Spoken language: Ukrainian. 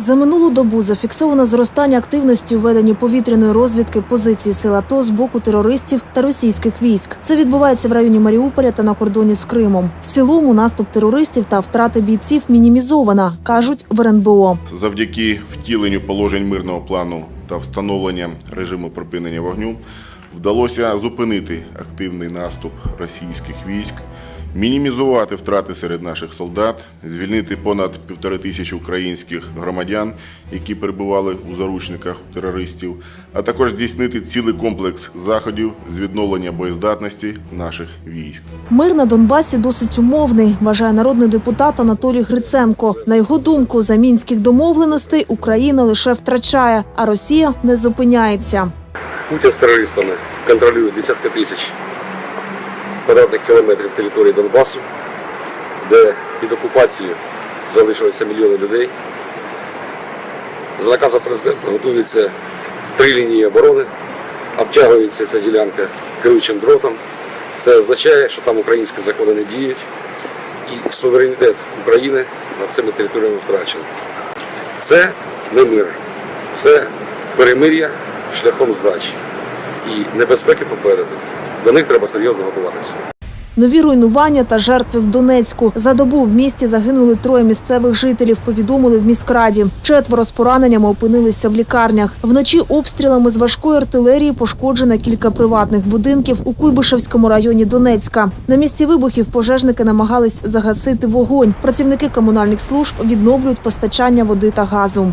За минулу добу зафіксовано зростання активності у веденні повітряної розвідки позицій сил АТО з боку терористів та російських військ. Це відбувається в районі Маріуполя та на кордоні з Кримом. В цілому наступ терористів та втрати бійців мінімізована, кажуть в РНБО. Завдяки втіленню положень мирного плану та встановлення режиму припинення вогню вдалося зупинити активний наступ російських військ, мінімізувати втрати серед наших солдат, звільнити понад півтори тисячі українських громадян, які перебували у заручниках терористів, а також здійснити цілий комплекс заходів з відновлення боєздатності наших військ. Мир на Донбасі досить умовний, вважає народний депутат Анатолій Гриценко. На його думку, за мінських домовленостей Україна лише втрачає, а Росія не зупиняється. Путін з терористами контролює десятки тисяч квадратних кілометрів території Донбасу, де під окупацією залишилося мільйони людей. За наказом президента готуються три лінії оборони, обтягується ця ділянка колючим дротом. Це означає, що там українські закони не діють, і суверенітет України над цими територіями втрачений. Це не мир, це перемир'я шляхом здачі. І небезпеки попереду. До них треба серйозно готуватися. Нові руйнування та жертви в Донецьку. За добу в місті загинули троє місцевих жителів. Повідомили в міськраді. Четверо з пораненнями опинилися в лікарнях. Вночі обстрілами з важкої артилерії пошкоджено кілька приватних будинків у Куйбишевському районі Донецька. На місці вибухів пожежники намагались загасити вогонь. Працівники комунальних служб відновлюють постачання води та газу.